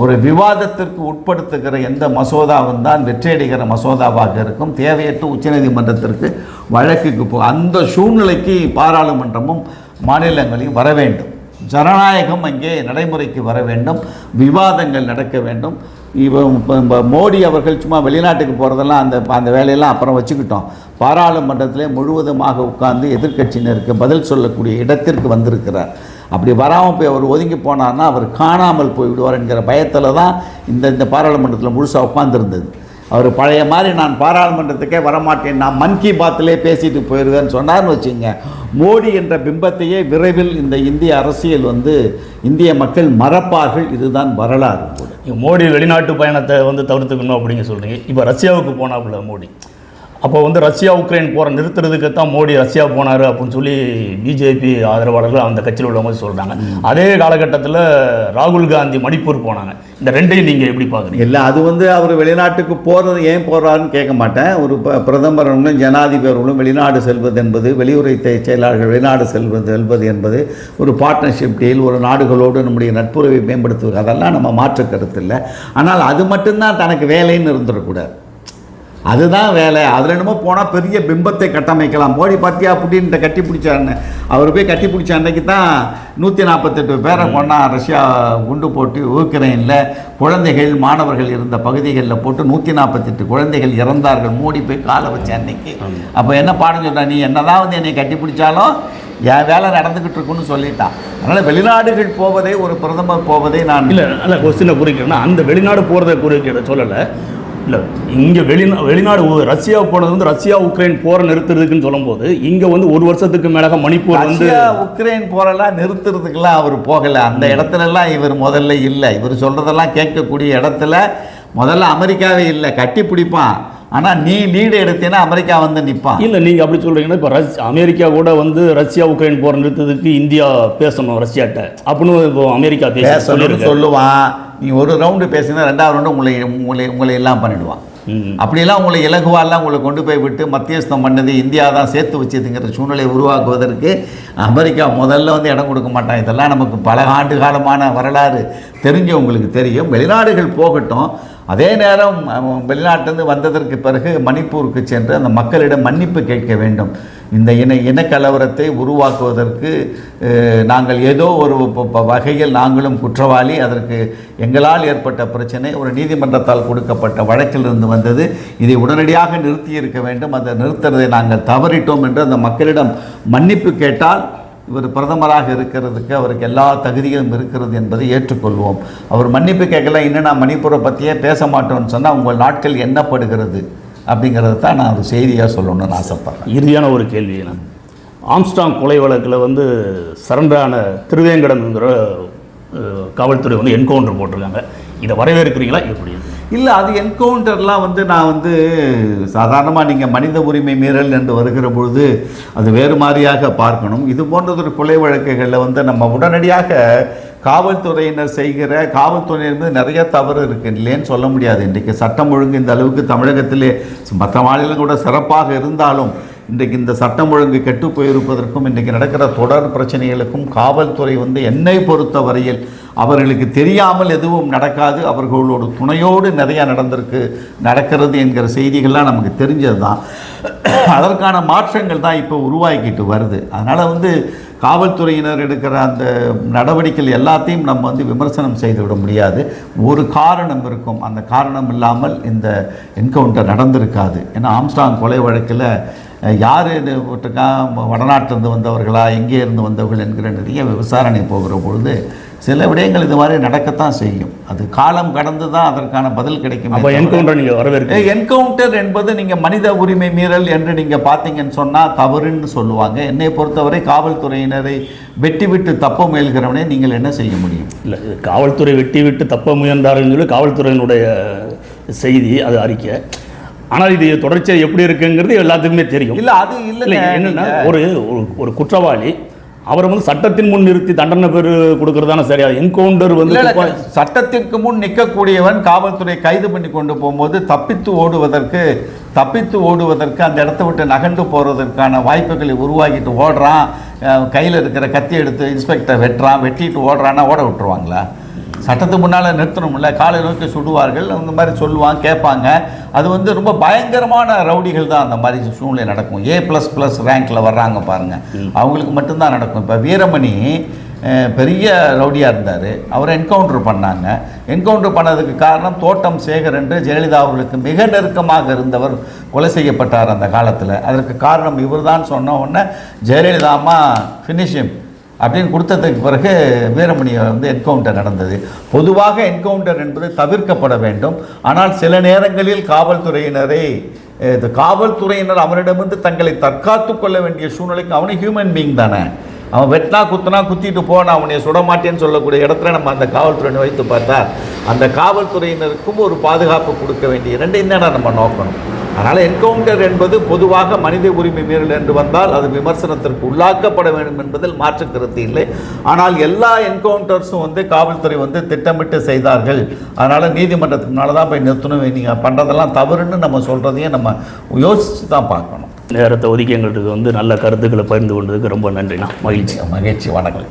[SPEAKER 2] ஒரு விவாதத்திற்கு உட்படுத்துகிற எந்த மசோதாவும் தான் வெற்றியடைகிற மசோதாவாக இருக்கும். தேவையற்ற உச்சநீதிமன்றத்திற்கு வழக்குக்கு போ அந்த சூழ்நிலைக்கு பாராளுமன்றமும் மாநிலங்களையும் வர வேண்டும். ஜனநாயகம் அங்கே நடைமுறைக்கு வர வேண்டும் விவாதங்கள் நடக்க வேண்டும். இப்போ மோடி அவர்கள் சும்மா வெளிநாட்டுக்கு போகிறதெல்லாம் அந்த அந்த வேலையெல்லாம் அப்புறம் வச்சுக்கிட்டோம். பாராளுமன்றத்தில் முழுவதுமாக உட்கார்ந்து எதிர்க்கட்சியினருக்கு பதில் சொல்லக்கூடிய இடத்திற்கு வந்திருக்கிறார். அப்படி வராமல் போய் அவர் ஒதுங்கி போனார்னா அவர் காணாமல் போய்விடுவார் என்கிற பயத்தில் தான் இந்த இந்த பாராளுமன்றத்தில் முழுசாக உட்காந்துருந்தது அவர் பழைய மாதிரி நான் பாராளுமன்றத்துக்கே வரமாட்டேன் நான் மன் கி பாத்திலே பேசிட்டு போயிடுவேன்னு சொன்னார்னு வச்சுங்க மோடி என்ற பிம்பத்தையே விரைவில் இந்த இந்திய அரசியல் வந்து இந்திய மக்கள் மறப்பார்கள். இதுதான் வரலாறு கூட.
[SPEAKER 1] மோடி வெளிநாட்டு பயணத்தை வந்து தவிர்த்துக்கணும் அப்படிங்க சொல்கிறீங்க இப்போ ரஷ்யாவுக்கு போனாப்புல மோடி. அப்போ வந்து ரஷ்யா உக்ரைன் போரை நிறுத்துறதுக்கு தான் மோடி ரஷ்யா போனார் அப்படின்னு சொல்லி பிஜேபி ஆதரவாளர்கள் அந்த கட்சியில் உள்ளவங்க சொல்கிறாங்க அதே காலகட்டத்தில் ராகுல் காந்தி மணிப்பூர் போனாங்க. இந்த ரெண்டையும் நீங்கள் எப்படி பார்க்குறீங்க?
[SPEAKER 2] இல்லை அது வந்து அவர் வெளிநாட்டுக்கு போகிறது ஏன் போகிறாருன்னு கேட்க மாட்டேன். ஒரு ப பிரதமர்களும் ஜனாதிபதிகளும் வெளிநாடு செல்வது என்பது வெளியுறவு செயலாளர்கள் வெளிநாடு செல்வது செல்வது என்பது ஒரு பார்ட்னர்ஷிப் டீல் ஒரு நாடுகளோடு நம்முடைய நட்புறவை மேம்படுத்துவது அதெல்லாம் நம்ம மாற்று கருத்து இல்லை. ஆனால் அது மட்டும்தான் தனக்கு வேலைன்னு இருந்துடக்கூடாது. அதுதான் வேலை. அதில் என்னமோ போனால் பெரிய பிம்பத்தை கட்டமைக்கலாம். மோடி பார்த்தியா புட்டின்ட்ட கட்டி பிடிச்சாருன்னு அவர் போய் கட்டி பிடிச்ச அன்னைக்கு தான் நூற்றி நாற்பத்தெட்டு பேரை கொண்டா ரஷ்யா குண்டு போட்டு உக்ரைனில் குழந்தைகள் மாணவர்கள் இருந்த பகுதிகளில் போட்டு நூற்றி நாற்பத்தெட்டு குழந்தைகள் இறந்தார்கள். மோடி போய் காலை வச்ச அன்னைக்கு. அப்போ என்ன பாடம் சொல்ற? நீ என்னதான் வந்து என்னை கட்டி பிடிச்சாலும் என் வேலை நடந்துக்கிட்டு இருக்குன்னு சொல்லிட்டான் அதனால் வெளிநாடுகள் போவதை ஒரு பிரதமர் போவதை நான்
[SPEAKER 1] இல்லை அல்ல கொஸ்டினை குறிக்கிறேன்னா அந்த வெளிநாடு போகிறத குறிக்கிற சொல்லலை. இல்லை. இங்கே வெளிநா வெளிநாடு ரஷ்யா போனது வந்து ரஷ்யா உக்ரைன் போரை நிறுத்துறதுக்குன்னு சொல்லும்போது இங்கே வந்து ஒரு வருஷத்துக்கு மேலாக மணிப்பூர் வந்து
[SPEAKER 2] உக்ரைன் போரெல்லாம் நிறுத்துறதுக்கெல்லாம் அவர் போகலை. அந்த இடத்துலலாம் இவர் முதல்ல இல்லை. இவர் சொல்கிறதெல்லாம் கேட்கக்கூடிய இடத்துல முதல்ல அமெரிக்காவே இல்லை. கட்டி பிடிப்பான். ஆனால் நீ லீடு எடுத்தீன்னா அமெரிக்கா வந்து நிற்பான்
[SPEAKER 1] இல்லை நீங்கள் அப்படி சொல்கிறீங்கன்னா இப்போ ரஷ் அமெரிக்கா கூட வந்து ரஷ்யா உக்ரைன் போரை நிறுத்ததுக்கு இந்தியா பேசணும் ரஷ்யாட்ட. அப்படின்னு இப்போ அமெரிக்கா பேச
[SPEAKER 2] பேசணும்னு
[SPEAKER 1] சொல்லியிருக்கு.
[SPEAKER 2] சொல்லுவான். நீ ஒரு ரவுண்டு பேசினா ரெண்டாவது ரவுண்டு உங்களை உங்களை உங்களை எல்லாம் பண்ணிடுவான்.
[SPEAKER 1] ம்.
[SPEAKER 2] அப்படிலாம் உங்களை இலகுவாலாம் உங்களை கொண்டு போய் விட்டு மத்தியஸ்தம் பண்ணது இந்தியா தான் சேர்த்து வச்சதுங்கிற சூழ்நிலையை உருவாக்குவதற்கு அமெரிக்கா முதல்ல வந்து இடம் கொடுக்க மாட்டான். இதெல்லாம் நமக்கு பல ஆண்டு காலமான வரலாறு தெரிஞ்சவங்களுக்கு தெரியும். வெளிநாடுகள் போகட்டும். அதே நேரம் வெளிநாட்டிலிருந்து வந்ததற்கு பிறகு மணிப்பூருக்கு சென்று அந்த மக்களிடம் மன்னிப்பு கேட்க வேண்டும். இந்த இன இனக்கலவரத்தை உருவாக்குவதற்கு நாங்கள் ஏதோ ஒரு வகையில் நாங்களும் குற்றவாளி அதற்கு எங்களால் ஏற்பட்ட பிரச்சனை ஒரு நீதிமன்றத்தால் கொடுக்கப்பட்ட வழக்கிலிருந்து வந்தது. இதை உடனடியாக நிறுத்தி இருக்க வேண்டும். அதை நிறுத்துறதை நாங்கள் தவறிட்டோம் என்று அந்த மக்களிடம் மன்னிப்பு கேட்டால் இவர் பிரதமராக இருக்கிறதுக்கு அவருக்கு எல்லா தகுதியும் இருக்கிறது என்பதை ஏற்றுக்கொள்வோம். அவர் மன்னிப்பு கேட்கல இன்னும் நான் மணிப்பூரை பற்றியே பேச மாட்டோம்னு சொன்னால் உங்கள் நாட்கள் எண்ணப்படுகிறது அப்படிங்கிறத தான் நான் ஒரு செய்தியாக சொல்லணும்னு ஆசைப்பட்றேன்.
[SPEAKER 1] இறுதியான ஒரு கேள்வி நான் ஆம்ஸ்டாங் கொலை வழக்கில் வந்து சரண்டான திருவேங்கடம்ங்கிற காவல்துறை வந்து என்கவுண்டர் போட்டிருக்காங்க. இதை வரவேற்கிறீங்களா? எப்படி
[SPEAKER 2] இல்லை அது என்கவுண்டர்லாம் வந்து நான் வந்து சாதாரணமாக நீங்கள் மனித உரிமை மீறல் என்று வருகிற பொழுது அது வேறு மாதிரியாக பார்க்கணும். இது போன்றதொரு கொலை வழக்குகளில் வந்து நம்ம உடனடியாக காவல்துறையினர் செய்கிற காவல்துறையினர் மீது நிறைய தவறு இருக்கு. இல்லைன்னு சொல்ல முடியாது. இன்றைக்கு சட்டம் ஒழுங்கு இந்த அளவுக்கு தமிழகத்திலே மற்ற மாநிலம் கூட சிறப்பாக இருந்தாலும் இன்றைக்கு இந்த சட்டம் ஒழுங்கு கெட்டு போயிருப்பதற்கும் இன்றைக்கு நடக்கிற தொடர் பிரச்சனைகளுக்கும் காவல்துறை வந்து என்னை பொறுத்த வரையில் அவர்களுக்கு தெரியாமல் எதுவும் நடக்காது. அவர்களோட துணையோடு நிறையா நடந்திருக்கு நடக்கிறது என்கிற செய்திகள்லாம் நமக்கு தெரிஞ்சது தான் அதற்கான மாற்றங்கள் தான் இப்போ உருவாக்கிட்டு வருது. அதனால் வந்து காவல்துறையினர் எடுக்கிற அந்த நடவடிக்கைகள் எல்லாத்தையும் நம்ம வந்து விமர்சனம் செய்து விட முடியாது. ஒரு காரணம் இருக்கும். அந்த காரணம் இல்லாமல் இந்த என்கவுண்டர் நடந்திருக்காது. ஏன்னா ஆம்ஸ்டாங் கொலை வழக்கில் யார் போட்டிருக்கா? வடநாட்டிலிருந்து வந்தவர்களா? எங்கே இருந்து வந்தவர்கள் என்கிற நிறைய விசாரணை போகிற பொழுது சில விடயங்கள் இது மாதிரி நடக்கத்தான் செய்யும். அது காலம் கடந்து தான் அதற்கான பதில் கிடைக்கும்
[SPEAKER 1] அப்போ என்கவுண்டர் நீங்கள் வரவேற்கிறீங்க
[SPEAKER 2] என்கவுண்டர் என்பது நீங்கள் மனித உரிமை மீறல் என்று நீங்கள் பார்த்தீங்கன்னு சொன்னால் தவறுன்னு சொல்லுவாங்க. என்னை பொறுத்தவரை காவல்துறையினரை வெட்டி விட்டு தப்ப முயல்கிறவனே நீங்கள் என்ன செய்ய முடியும்?
[SPEAKER 1] இல்லை காவல்துறை வெட்டி விட்டு தப்ப முயன்றாருன்னு சொல்லி காவல்துறையினுடைய செய்தி அது அறிக்கை. ஆனால் இது தொடர்ச்சியாக எப்படி இருக்குங்கிறது எல்லாத்துக்குமே தெரியும்.
[SPEAKER 2] இல்லை அது
[SPEAKER 1] இல்லை
[SPEAKER 2] இல்லை
[SPEAKER 1] என்னன்னா ஒரு- ஒரு குற்றவாளி அவரை வந்து சட்டத்தின் முன் நிறுத்தி தண்டனை பெரு கொடுக்கறதான சரியா என்கவுண்டர் வந்து
[SPEAKER 2] சட்டத்திற்கு முன் நிற்கக்கூடியவன் காவல்துறை கைது பண்ணி கொண்டு போகும்போது தப்பித்து ஓடுவதற்கு தப்பித்து ஓடுவதற்கு அந்த இடத்த விட்டு நகண்டு போகிறதற்கான வாய்ப்புகளை உருவாக்கிட்டு ஓடுறான். கையில் இருக்கிற கத்தி எடுத்து இன்ஸ்பெக்டர் வெட்டுறான் வெட்டிட்டு ஓடுறான்னா ஓட விட்டுருவாங்களா? சட்டத்துக்கு முன்னால் நிறுத்தணும்ல காலை நோக்கி சுடுவார்கள் அந்த மாதிரி சொல்லுவாங்க கேட்பாங்க. அது வந்து ரொம்ப பயங்கரமான ரவுடிகள் தான் அந்த மாதிரி சூழ்நிலை நடக்கும். ஏ ப்ளஸ் ப்ளஸ் ரேங்க்கில் வர்றாங்க பாருங்கள் அவங்களுக்கு மட்டும்தான் நடக்கும். இப்போ வீரமணி பெரிய ரவுடியாக இருந்தார். அவரை என்கவுண்டர் பண்ணாங்க. என்கவுண்டர் பண்ணதுக்கு காரணம் தோட்டம் சேகர் என்று ஜெயலலிதா அவர்களுக்கு மிக நெருக்கமாக இருந்தவர் கொலை செய்யப்பட்டார் அந்த காலத்தில். அதற்கு காரணம் இவர் தான் சொன்ன உடனே ஜெயலலிதாமா ஃபினிஷிம் அப்படின்னு கொடுத்ததுக்கு பிறகு வீரமணியை வந்து என்கவுண்டர் நடந்தது. பொதுவாக என்கவுண்டர் என்பது தவிர்க்கப்பட வேண்டும். ஆனால் சில நேரங்களில் காவல்துறையினரை இந்த காவல்துறையினர் அவனிடமிருந்து தங்களை தற்காத்து கொள்ள வேண்டிய சூழ்நிலைக்கு அவனு ஹியூமன் பீங் தானே. அவன் வெட்டினா குத்துனா குத்திட்டு போன அவனை சுட மாட்டேன்னு சொல்லக்கூடிய இடத்துல நம்ம அந்த காவல்துறையினை வைத்து பார்த்தா அந்த காவல்துறையினருக்கும் ஒரு பாதுகாப்பு கொடுக்க வேண்டிய ரெண்டு என்னடா நம்ம நோக்கணும்? அதனால் என்கவுண்டர் என்பது பொதுவாக மனித உரிமை மீறல் என்று வந்தால் அது விமர்சனத்திற்கு உள்ளாக்கப்பட வேண்டும் என்பதில் மாற்று கருத்து இல்லை. ஆனால் எல்லா என்கவுண்டர்ஸும் வந்து காவல்துறை வந்து திட்டமிட்டு செய்தார்கள். அதனால் நீதிமன்றத்துக்கு முன்னால் தான் போய் நிறுத்தணும். நீங்கள் பண்ணுறதெல்லாம் தவறுன்னு நம்ம சொல்கிறதையும் நம்ம யோசித்து தான் பார்க்கணும்.
[SPEAKER 1] நேரத்தை ஒதுக்கி எங்களுக்கு வந்து நல்ல கருத்துக்களை பகிர்ந்து கொண்டதுக்கு ரொம்ப நன்றிண்ணா. மகிழ்ச்சி.
[SPEAKER 2] மகிழ்ச்சி. வணக்கம்.